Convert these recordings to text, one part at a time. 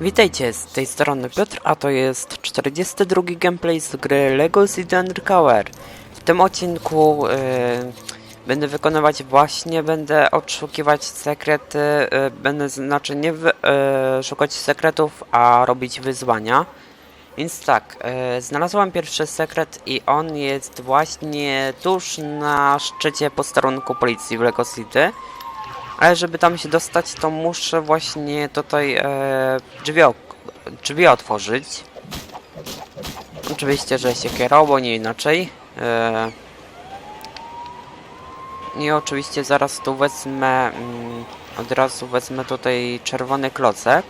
Witajcie, z tej strony Piotr, a to jest 42 gameplay z gry LEGO City Undercover. W tym odcinku e, będę wykonywać właśnie, będę odszukiwać sekrety, e, będę znaczy nie e, szukać sekretów, a robić wyzwania. Więc tak, znalazłam pierwszy sekret i on jest właśnie tuż na szczycie posterunku policji w LEGO City. Ale żeby tam się dostać, to muszę właśnie tutaj e, drzwi, drzwi otworzyć. Oczywiście, że się kierowo, nie inaczej. E, I oczywiście zaraz tu wezmę, mm, od razu wezmę tutaj czerwony klocek.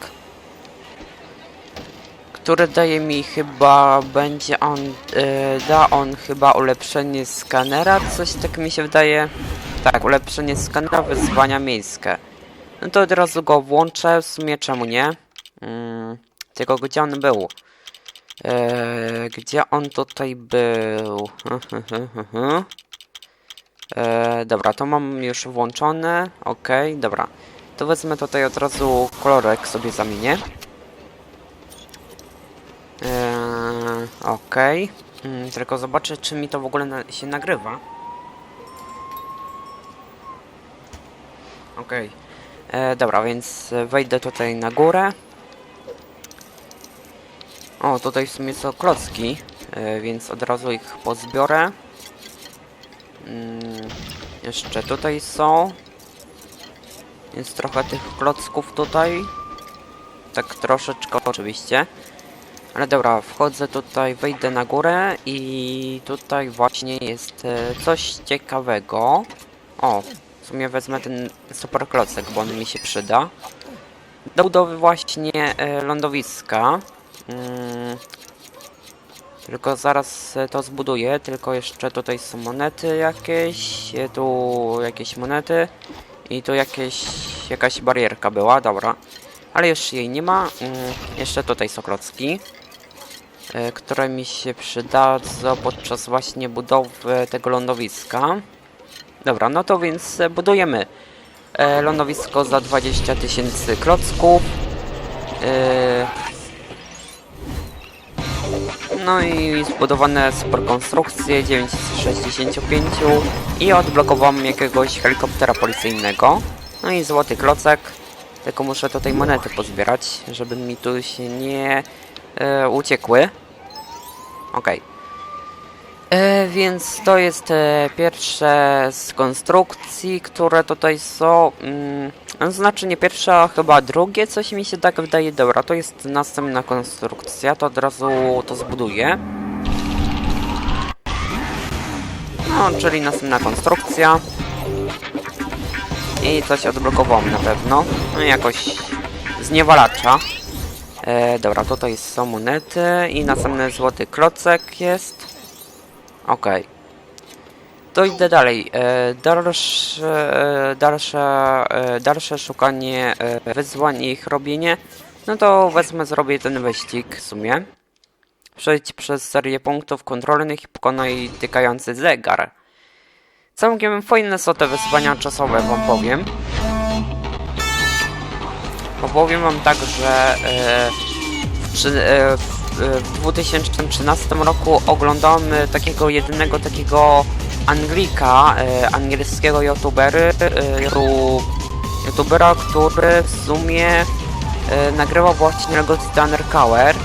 Który daje mi chyba, będzie on, e, da on chyba ulepszenie skanera, coś tak mi się wydaje. Tak, ulepszenie skanera, wyzwania miejskie. No to od razu go włączę, w sumie czemu nie? Mm, tylko gdzie on był? Eee, gdzie on tutaj był? eee, dobra, to mam już włączone. Okej, dobra. To wezmę tutaj od razu kolorek sobie zamienię. Eee, Okej. Mm, tylko zobaczę, czy mi to w ogóle na się nagrywa. Okej. E, Dobra, więc wejdę tutaj na górę. O, tutaj w sumie są klocki, e, więc od razu ich pozbiorę. Mm, jeszcze tutaj są. Jest trochę tych klocków tutaj. Tak troszeczkę oczywiście. Ale dobra, wchodzę tutaj, wejdę na górę i tutaj właśnie jest e, coś ciekawego. O, w sumie wezmę ten super klocek, bo on mi się przyda. Do budowy właśnie e, lądowiska. Mm, tylko zaraz e, to zbuduję, tylko jeszcze tutaj są monety jakieś, e, tu jakieś monety i tu jakieś, jakaś barierka była, dobra. Ale już jej nie ma. Mm, jeszcze tutaj są klocki, które mi się przydadzą podczas właśnie budowy tego lądowiska. Dobra, no to więc e, budujemy e, lądowisko za 20 tysięcy klocków. E, no i zbudowane super konstrukcje 9 z 65 i odblokowałem jakiegoś helikoptera policyjnego. No i złoty klocek. Tylko muszę tutaj monety pozbierać, żeby mi tu się nie e, uciekły. Okej. E, więc to jest e, pierwsze z konstrukcji, które tutaj są. Mm, znaczy nie pierwsze, a chyba drugie, coś mi się tak wydaje. Dobra, to jest następna konstrukcja, to od razu to zbuduję. No, czyli następna konstrukcja. I coś odblokowałem na pewno. No jakoś zniewalacza. E, dobra, tutaj są monety i następny złoty klocek jest. Okej. To idę dalej. E, dalsze, e, dalsze, e, dalsze szukanie wyzwań i ich robienie. No to wezmę, zrobię ten wyścig w sumie. Przejdź przez serię punktów kontrolnych i pokonaj tykający zegar. Całkiem fajne są te wyzwania czasowe, wam powiem. Bo powiem wam tak, że e, w, e, w, w 2013 roku oglądamy takiego jedynego takiego Anglika, e, angielskiego youtubery, e, tu- youtubera, który w sumie e, nagrywał właśnie Lego City Undercover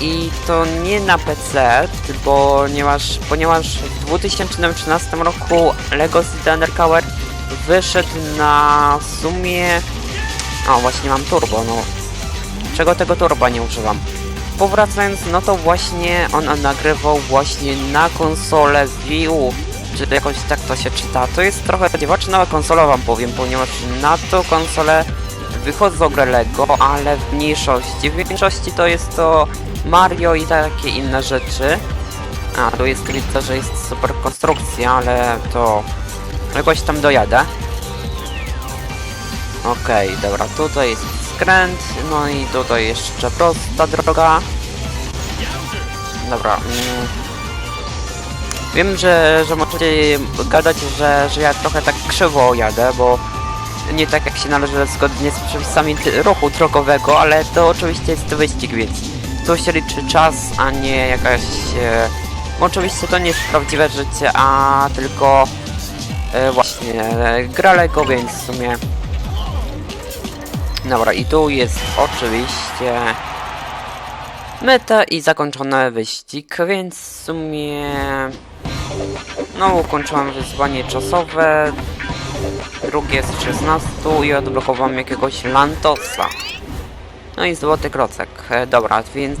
i to nie na PC, ponieważ, ponieważ w 2013 roku Lego City wyszedł na sumie... O, właśnie mam turbo, no. Czego tego turba nie używam? Powracając, no to właśnie on nagrywał właśnie na konsolę Wii U, czy jakoś tak to się czyta. To jest trochę dziwaczna konsola wam powiem, ponieważ na tą konsolę wychodzą gry Lego, ale w mniejszości. W większości to jest to Mario i takie inne rzeczy. A, tu jest widzę, że jest super konstrukcja, ale to jakoś tam dojadę. Okej, dobra, tutaj jest skręt, no i tutaj jeszcze prosta droga. Dobra. Mm. Wiem, że, że możecie gadać, że, że ja trochę tak krzywo jadę, bo nie tak jak się należy zgodnie z przepisami ruchu drogowego, ale to oczywiście jest wyścig, więc tu się liczy czas, a nie jakaś... E, oczywiście to nie jest prawdziwe życie, a tylko e, właśnie e, gra Lego, więc w sumie... Dobra, i tu jest oczywiście meta i zakończony wyścig, więc w sumie... No, ukończyłem wyzwanie czasowe, drugie z 16 i odblokowałem jakiegoś Lantosa. No i złoty krocek. E, dobra, więc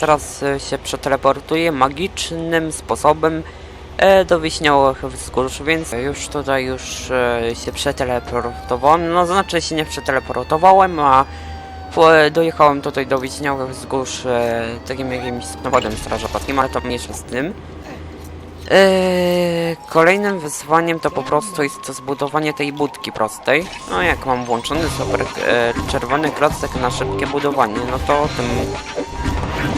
teraz się przeteleportuję magicznym sposobem do Wiśniowych Wzgórz, więc już tutaj już e, się przeteleportowałem. No znaczy się nie przeteleportowałem, a e, dojechałem tutaj do Wiśniowych Wzgórz e, takim jakimś samochodem strażackim, ale to mniejsza z tym. Kolejnym wyzwaniem to po prostu jest to zbudowanie tej budki prostej. No jak mam włączony super e, czerwony klocek na szybkie budowanie, no to tym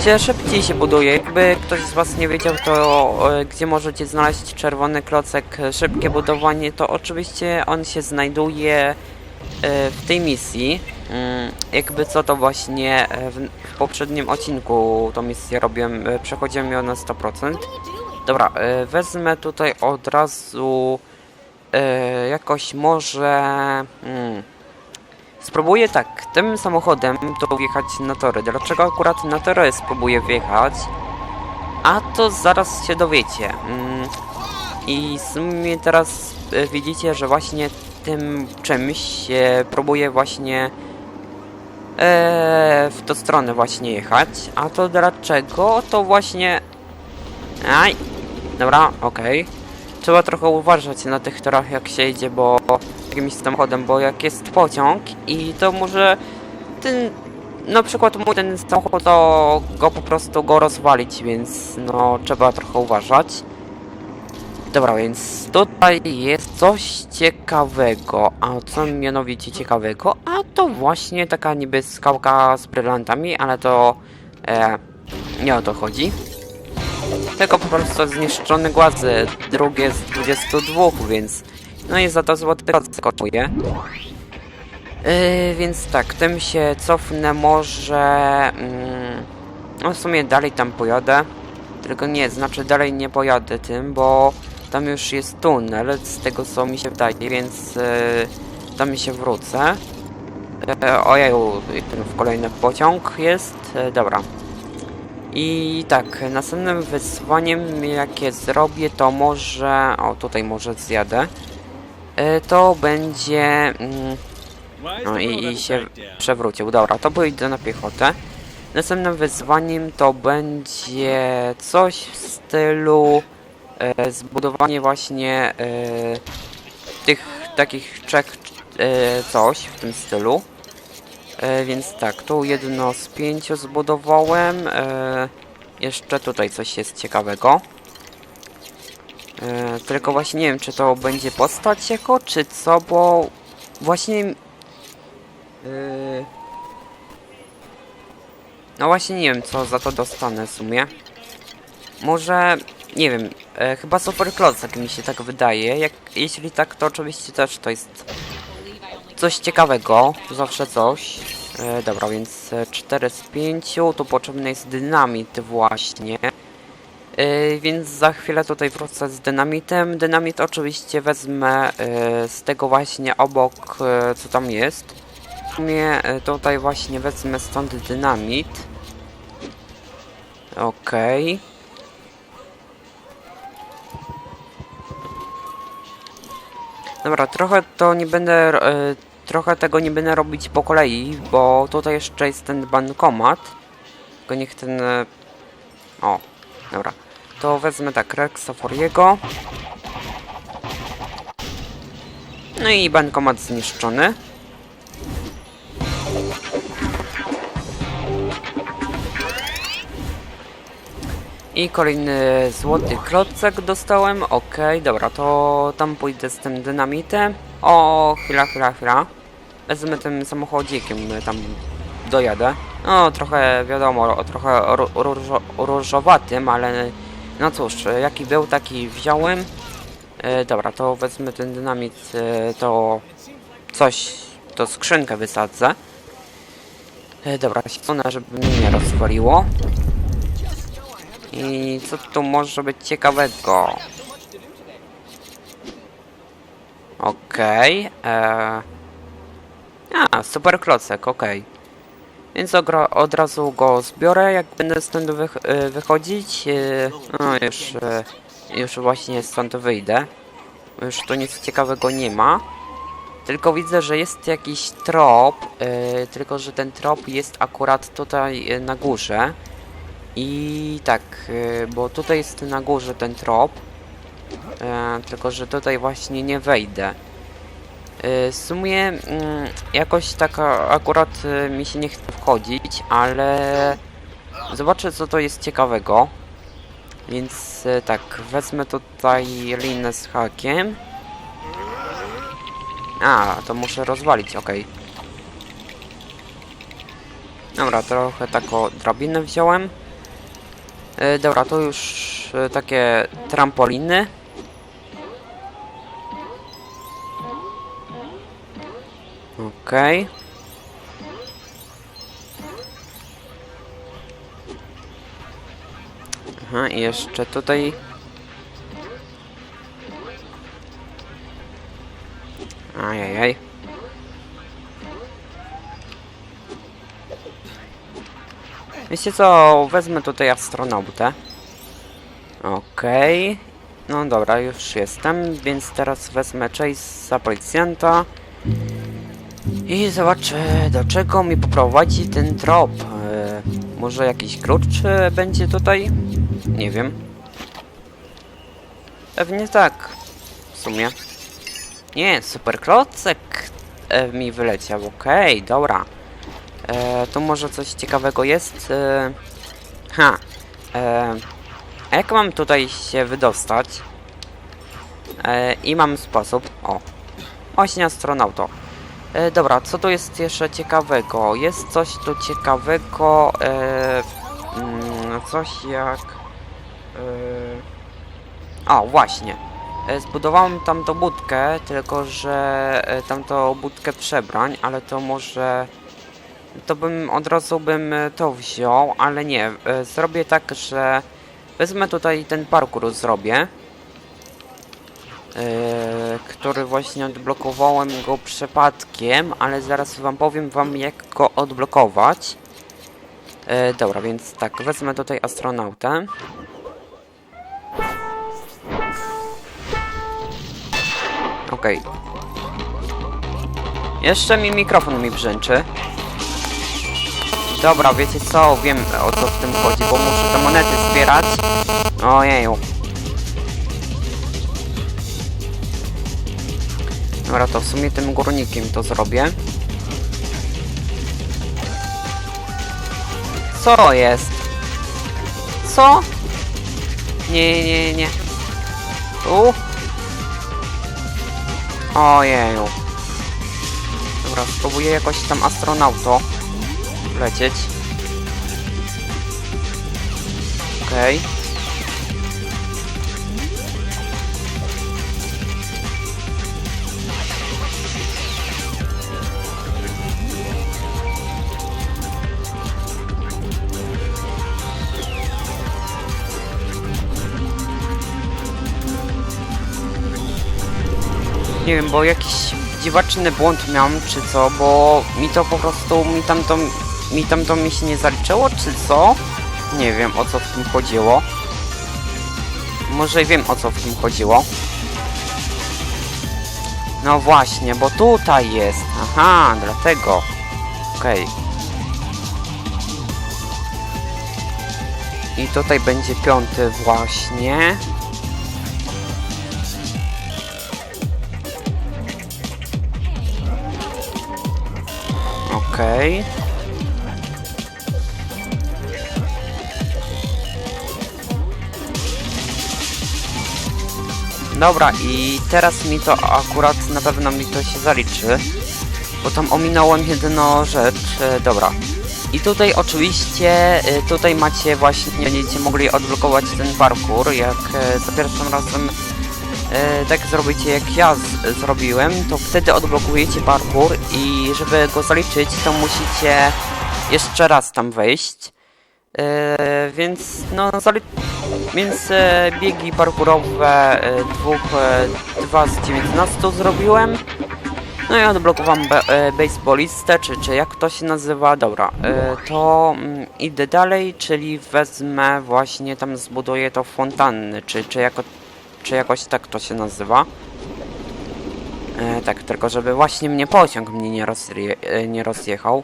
się szybciej się buduje. Jakby ktoś z was nie wiedział, to e, gdzie możecie znaleźć czerwony klocek e, szybkie budowanie, to oczywiście on się znajduje e, w tej misji. Mm, jakby co to właśnie w, poprzednim odcinku tą misję robiłem, przechodziłem ją na 100%. Dobra, wezmę tutaj od razu jakoś może... Hmm, spróbuję tak, tym samochodem tu wjechać na tory. Dlaczego akurat na tory spróbuję wjechać? A to zaraz się dowiecie. Mm, I w sumie teraz e, widzicie, że właśnie tym czymś próbuję właśnie e, w tą stronę właśnie jechać. A to dlaczego? To właśnie... Aj, Dobra, okej. Trzeba trochę uważać na tych torach jak się idzie, bo jakimś samochodem, bo jak jest pociąg i to może ten, na przykład mój ten samochód to go po prostu go rozwalić, więc no trzeba trochę uważać. Dobra, więc tutaj jest coś ciekawego, a co mianowicie ciekawego? A to właśnie taka niby skałka z brylantami, ale to e, nie o to chodzi. Tylko po prostu zniszczony głaz, drugie z 22, więc no i za to złoty kosztuje. Yy, więc tak, tym się cofnę może... Mm, no w sumie dalej tam pojadę. Tylko nie, znaczy dalej nie pojadę tym, bo tam już jest tunel, z tego co mi się wydaje, więc yy, tam się wrócę. Yy, ojeju, ten kolejny pociąg jest. Yy, dobra. I tak, następnym wyzwaniem jakie zrobię to może... O, tutaj może zjadę. E, To będzie... Mm, no i, i się przewrócił. Dobra, to pójdę na piechotę. Następnym wyzwaniem to będzie coś w stylu e, zbudowanie właśnie e, tych takich trzech e, coś w tym stylu. E, więc tak, tu jedno z pięciu zbudowałem. E, jeszcze tutaj coś jest ciekawego. E, tylko właśnie nie wiem, czy to będzie postać jako, czy co, bo właśnie... E, no właśnie nie wiem, co za to dostanę w sumie. Może, nie wiem, e, chyba Super Klocek mi się tak wydaje. Jak, jeśli tak, to oczywiście też to jest coś ciekawego, zawsze coś. Dobra, więc e, 4 z 5, tu potrzebny jest dynamit właśnie. E, więc za chwilę tutaj wrócę z dynamitem. Dynamit oczywiście wezmę e, z tego właśnie obok, e, co tam jest. W sumie tutaj właśnie wezmę stąd dynamit. Okej. Dobra, trochę to nie będę, trochę tego nie będę robić po kolei, bo tutaj jeszcze jest ten bankomat. Tylko niech ten, o, dobra. To wezmę tak, Rexa Foriego. No i bankomat zniszczony. I kolejny złoty klocek dostałem. Okej, dobra, to tam pójdę z tym dynamitem. O, chwila, chwila, chwila. Wezmę tym samochodzikiem, tam dojadę. No, trochę wiadomo, trochę ro- różo, różowatym, ale no cóż, jaki był, taki wziąłem. E, dobra, to wezmę ten dynamit, e, to coś, to skrzynkę wysadzę. E, dobra, ona, żeby mnie nie rozwaliło. I co tu może być ciekawego? Okej. Okay, a, super klocek, okej. Więc od razu go zbiorę, jak będę stąd wych- y, wychodzić. y, No już, y, już właśnie stąd wyjdę. Już tu nic ciekawego nie ma. Tylko widzę, że jest jakiś trop, tylko że ten trop jest akurat tutaj na górze. I tak, bo tutaj jest na górze ten trop. Tylko, że tutaj właśnie nie wejdę. Y, W sumie mm, jakoś tak a- akurat y, mi się nie chce wchodzić, ale zobaczę co to jest ciekawego. Więc y, tak, wezmę tutaj linę z hakiem. A, to muszę rozwalić, okej. Dobra, trochę taką drabinę wziąłem. Dobra, to już takie trampoliny. Okej. Aha, i jeszcze tutaj. Ajajaj. Wiecie co, wezmę tutaj astronautę. Okej. No dobra, już jestem, więc teraz wezmę Chase za policjanta. I zobaczę, do czego mi poprowadzi ten trop. E, może jakiś klucz e, będzie tutaj? Nie wiem. Pewnie tak. W sumie. Nie, super klocek e, mi wyleciał. Okej, dobra. E, tu może coś ciekawego jest. E, ha. E, a jak mam tutaj się wydostać? E, I mam sposób. O. Właśnie astronauto. E, dobra, co tu jest jeszcze ciekawego? Jest coś tu ciekawego, e, mm, coś jak... E, o, właśnie. E, zbudowałem tam tą budkę, tylko że e, tamtą budkę przebrań, ale to może... To bym od razu bym to wziął, ale nie. E, zrobię tak, że wezmę tutaj ten parkour zrobię. Yy, który właśnie odblokowałem go przypadkiem, ale zaraz wam powiem wam jak go odblokować. Yy, dobra, więc tak, wezmę tutaj astronautę. Okej. Jeszcze mi mikrofon mi brzęczy. Dobra, wiecie co, wiem o co w tym chodzi, bo muszę te monety zbierać. Ojeju. Dobra, to w sumie tym górnikiem to zrobię. Co jest? Co? Nie, nie, nie. Tu? Ojeju. Dobra, spróbuję jakoś tam astronauto lecieć. Okej. Nie wiem, bo jakiś dziwaczny błąd miałem, czy co, bo mi to po prostu, mi tam to, mi tam to mi się nie zaliczyło, czy co? Nie wiem, o co w tym chodziło. Może wiem, o co w tym chodziło. No właśnie, bo tutaj jest. Aha, dlatego. Okej. I tutaj będzie piąty właśnie. Okej. Dobra, i teraz mi to akurat na pewno mi to się zaliczy. Bo tam ominąłem jedyną rzecz. E, dobra. I tutaj oczywiście, e, tutaj macie właśnie, będziecie mogli odblokować ten parkour, jak e, za pierwszym razem e, tak zrobicie jak ja z, zrobiłem, to wtedy odblokujecie parkour i żeby go zaliczyć, to musicie jeszcze raz tam wejść. E, więc no więc e, biegi parkurowe e, dwóch, e, dwa z 19 zrobiłem. No i odblokowałem be, e, baseballistę, czy, czy jak to się nazywa, dobra, e, to mm, idę dalej, czyli wezmę właśnie tam zbuduję to fontanny, czy, czy, jako, czy jakoś tak to się nazywa. E, tak, tylko żeby właśnie mnie pociąg mnie nie, rozje, e, nie rozjechał.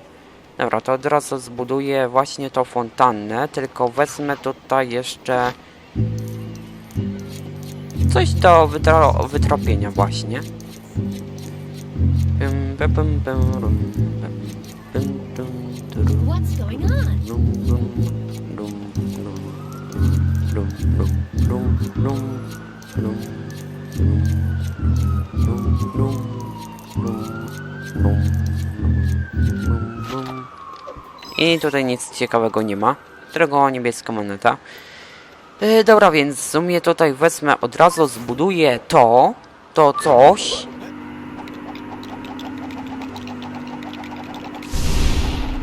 Dobra, to od razu zbuduję właśnie tą fontannę, tylko wezmę tutaj jeszcze coś do wytro wytropienia właśnie. What's going on? I tutaj nic ciekawego nie ma. Tylko niebieska moneta. Yy, dobra, więc w sumie tutaj wezmę od razu, zbuduję to, to coś.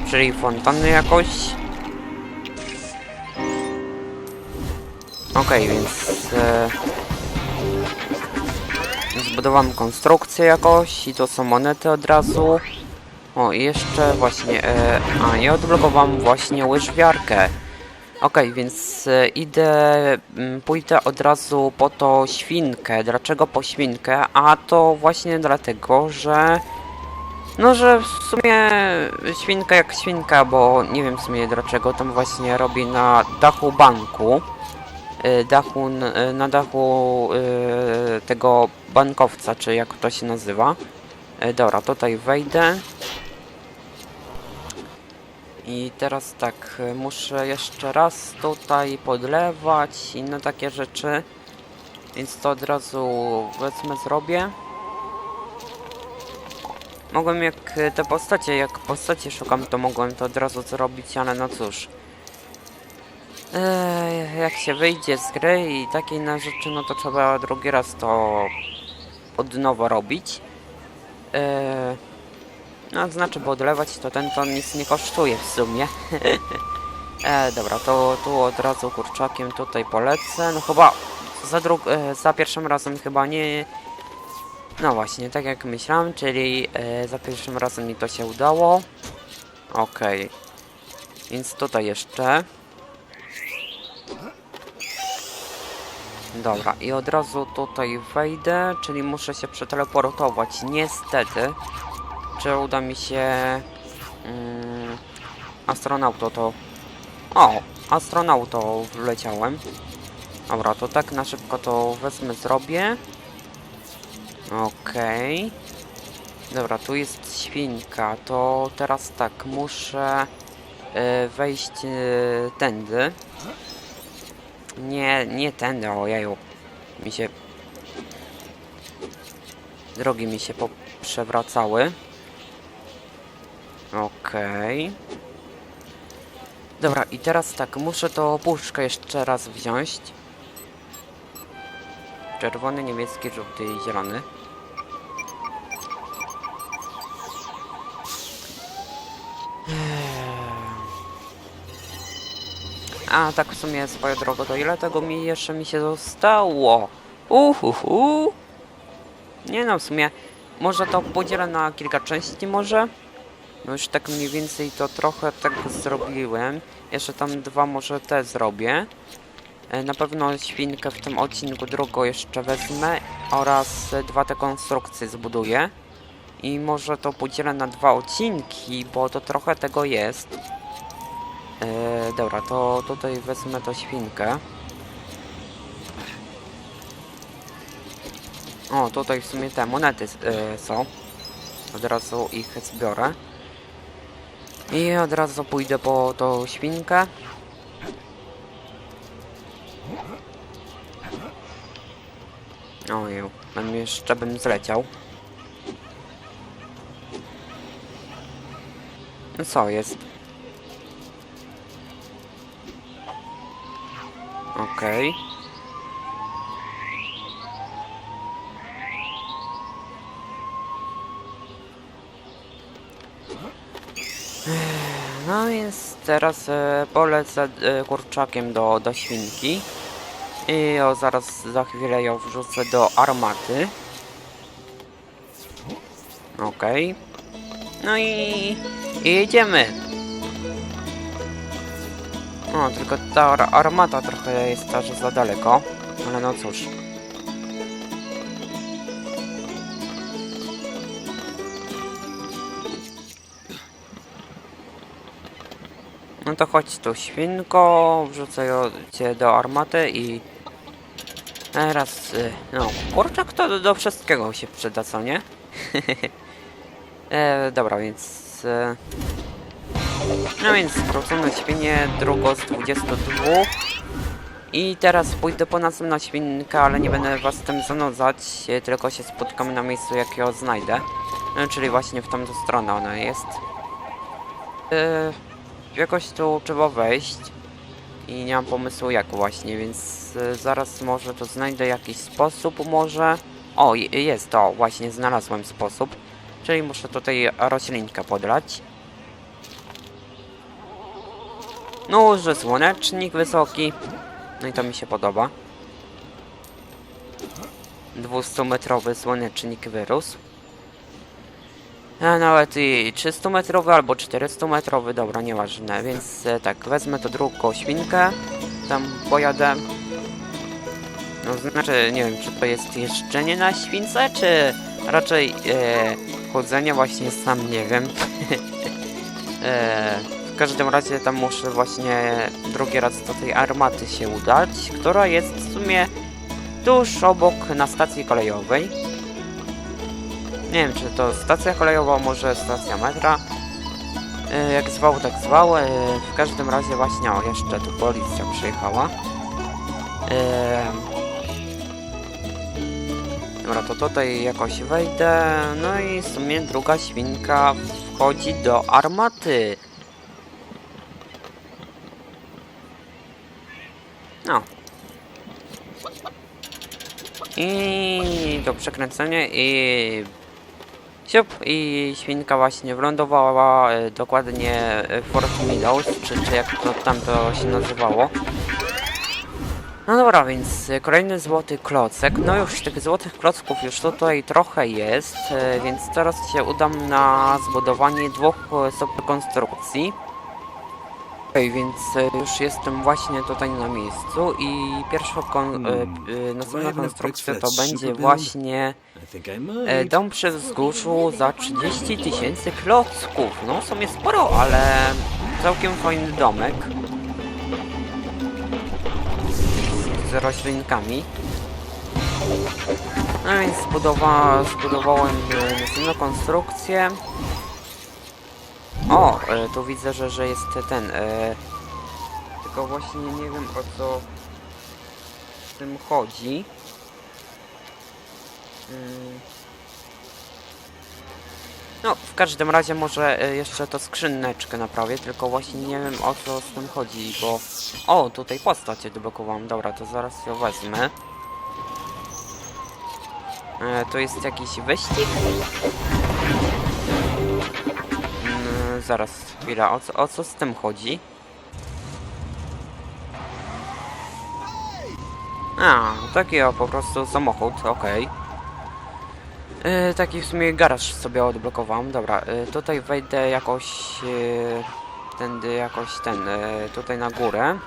Czyli fontanny jakoś. Okej, więc e, zbudowałem konstrukcję jakoś i to są monety od razu. O, i jeszcze właśnie, e, a nie odblokowałem właśnie łyżwiarkę. Okej, więc e, idę, mm, pójdę od razu po to świnkę. Dlaczego po świnkę? A to właśnie dlatego, że no, że w sumie świnka jak świnka, bo nie wiem w sumie dlaczego tam właśnie robi na dachu banku. Y, Dachu, y, na dachu y, tego bankowca, czy jak to się nazywa. Dobra, tutaj wejdę. I teraz tak, muszę jeszcze raz tutaj podlewać inne takie rzeczy. Więc to od razu wezmę, zrobię. Mogłem jak te postacie, jak postacie szukam, to mogłem to od razu zrobić, ale no cóż. Jak się wyjdzie z gry i takie inne rzeczy, no to trzeba drugi raz to od nowa robić. No znaczy, bo odlewać to ten to nic nie kosztuje w sumie. eee, dobra, to tu od razu kurczakiem tutaj polecę. No chyba za, e, za pierwszym razem chyba nie, no właśnie, tak jak myślałem, czyli e, za pierwszym razem mi to się udało. Okej. Więc tutaj jeszcze. Dobra, i od razu tutaj wejdę, czyli muszę się przeteleportować. Niestety. Czy uda mi się... Mm, astronauto to... O! Astronauto wleciałem. Dobra, to tak na szybko to wezmę, zrobię. Okej. Dobra, tu jest świnka. To teraz tak, muszę e, wejść e, tędy. Nie, nie tędy, ojeju. Mi się... Drogi mi się przewracały. Okej. Dobra, i teraz tak, muszę to puszkę jeszcze raz wziąć. Czerwony, niebieski, żółty i zielony. A tak w sumie swoją drogą, to ile tego mi jeszcze mi się zostało? Uhuhu. Nie no, w sumie może to podzielę na kilka części może. No już tak mniej więcej to trochę tak zrobiłem. Jeszcze tam dwa może te zrobię. E, Na pewno świnkę w tym odcinku drugą jeszcze wezmę oraz dwa te konstrukcje zbuduję. I może to podzielę na dwa odcinki, bo to trochę tego jest. E, dobra, to tutaj wezmę tą świnkę. O, tutaj w sumie te monety e, są. Od razu ich zbiorę. I od razu pójdę po tą świnkę. Ojeju, mam jeszcze bym zleciał. No co jest? Okej. Okay. No więc teraz e, polecę e, kurczakiem do, do świnki. I o, zaraz za chwilę ją wrzucę do armaty. Okej. Okay. No i, i jedziemy. O, tylko ta ar armata trochę jest aż za daleko. Ale no cóż. No to chodź tu świnko, wrzucę cię do armaty i teraz, y, no, kurczak to do, do wszystkiego się przyda, co nie? e, dobra, więc... E, no więc wrócone świnie, drugo z 22 i teraz pójdę po następną świnkę, ale nie będę was tym zanudzać, e, tylko się spotkamy na miejscu jak ją znajdę. No, czyli właśnie w tamtą stronę ona jest. E, jakoś tu trzeba wejść i nie mam pomysłu jak właśnie, więc zaraz może to znajdę jakiś sposób może. O, je- jest to, właśnie znalazłem sposób. Czyli muszę tutaj roślinkę podlać. No, że słonecznik wysoki. No i to mi się podoba. 200-metrowy słonecznik wyrósł. A nawet i 300-metrowy albo 400-metrowy, dobra, nieważne. Więc e, tak, wezmę to drugą świnkę. Tam pojadę. No znaczy, nie wiem, czy to jest jeżdżenie na śwince, czy raczej e, chodzenie właśnie sam nie wiem. e, w każdym razie tam muszę właśnie drugi raz do tej armaty się udać, która jest w sumie tuż obok na stacji kolejowej. Nie wiem, czy to stacja kolejowa, może stacja metra. E, jak zwał, tak zwał. E, w każdym razie właśnie, o, jeszcze tu policja przyjechała. E, Dobra, to tutaj jakoś wejdę. No i w sumie druga świnka wchodzi do armaty. No. I do przekręcenia i... Siup, i świnka właśnie wylądowała e, dokładnie e, w Fort Meadows, czy, czy jak to tam to się nazywało. No dobra, więc e, kolejny złoty klocek. No już tych złotych klocków już tutaj trochę jest, e, więc teraz się udam na zbudowanie dwóch e, konstrukcji. Okej, więc e, już jestem właśnie tutaj na miejscu i pierwsza kon, e, e, następna konstrukcja to będzie właśnie e, dom przy wzgórzu za 30 tysięcy klocków. No w sumie sporo, ale całkiem fajny domek. Z roślinkami. No więc zbudowa, zbudowałem następną konstrukcję. O, e, tu widzę, że, że jest ten. E, tylko właśnie nie wiem o co z tym chodzi. Mm. No, w każdym razie może e, jeszcze to skrzyneczkę naprawię, tylko właśnie nie wiem o co z tym chodzi, bo... O, tutaj postać odblokowałam, dobra, to zaraz ją wezmę. E, to jest jakiś wyścig? Zaraz, chwila, o co, o co z tym chodzi? A, taki o po prostu samochód, okej. Yy, taki w sumie garaż sobie odblokowałem. Dobra, yy, tutaj wejdę jakoś yy, tędy jakoś ten, yy, tutaj na górę.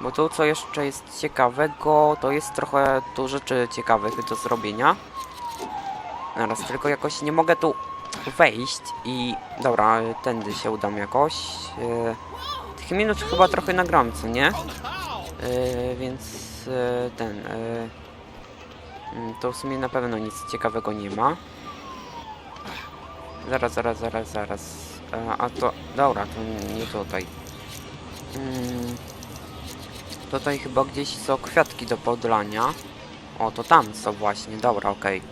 Bo tu co jeszcze jest ciekawego, to jest trochę tu rzeczy ciekawych do zrobienia. Zaraz, tylko jakoś nie mogę tu wejść i dobra, yy, tędy się udam jakoś. Yy, tych minut chyba trochę nagram, co nie? Yy, więc yy, ten... Yy, To w sumie na pewno nic ciekawego nie ma. Zaraz, zaraz, zaraz, zaraz. E, A to... Dobra, to nie tutaj. Mm, Tutaj chyba gdzieś są kwiatki do podlania. O, to tam są właśnie. Dobra, okej.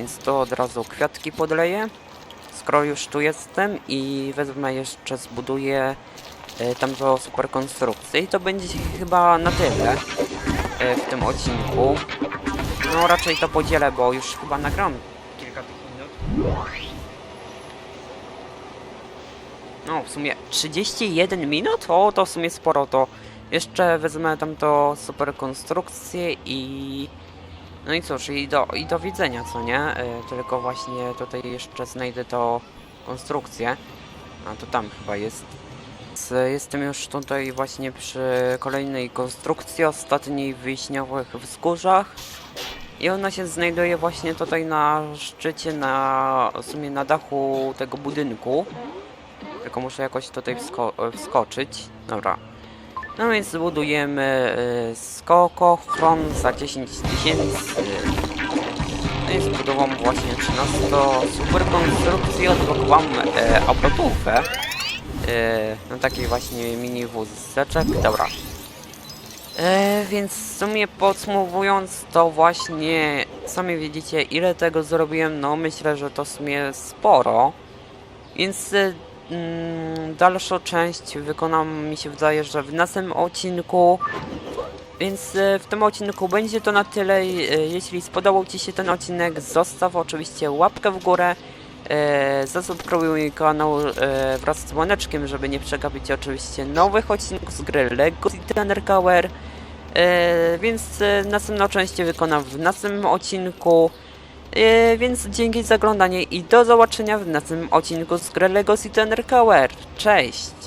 Więc to od razu kwiatki podleję. Skoro już tu jestem i wezmę jeszcze, zbuduję e, tam to super konstrukcję i to będzie chyba na tyle e, w tym odcinku. No raczej to podzielę, bo już chyba nagram kilka tych minut. No, w sumie 31 minut? O, to w sumie sporo, to jeszcze wezmę tam to super konstrukcję i... No i cóż, i do, i do widzenia, co nie? E, tylko właśnie tutaj jeszcze znajdę to konstrukcję. A to tam chyba jest. Jestem już tutaj właśnie przy kolejnej konstrukcji, ostatniej w wiśniowych wzgórzach. I ona się znajduje właśnie tutaj na szczycie, na w sumie na dachu tego budynku. Tylko muszę jakoś tutaj wsko e, wskoczyć. Dobra. No więc zbudujemy y, skokochron za 10 tysięcy. No i zbudowałem właśnie 13 super konstrukcji, odblokowałem e, obrotówkę. E, no taki właśnie mini wózeczek. Dobra. E, więc w sumie podsumowując to właśnie sami widzicie ile tego zrobiłem, no myślę, że to w sumie sporo. Więc e, dalszą część wykonam, mi się wydaje, że w następnym odcinku. Więc e, w tym odcinku będzie to na tyle. E, Jeśli spodobał Ci się ten odcinek, zostaw oczywiście łapkę w górę. E, zasubskrybuj mój kanał wraz z dzwoneczkiem, żeby nie przegapić oczywiście nowych odcinków z gry LEGO City. E, więc następną część wykonam w następnym odcinku. E, więc dzięki za oglądanie i do zobaczenia w następnym odcinku z gry LEGO City. Cześć!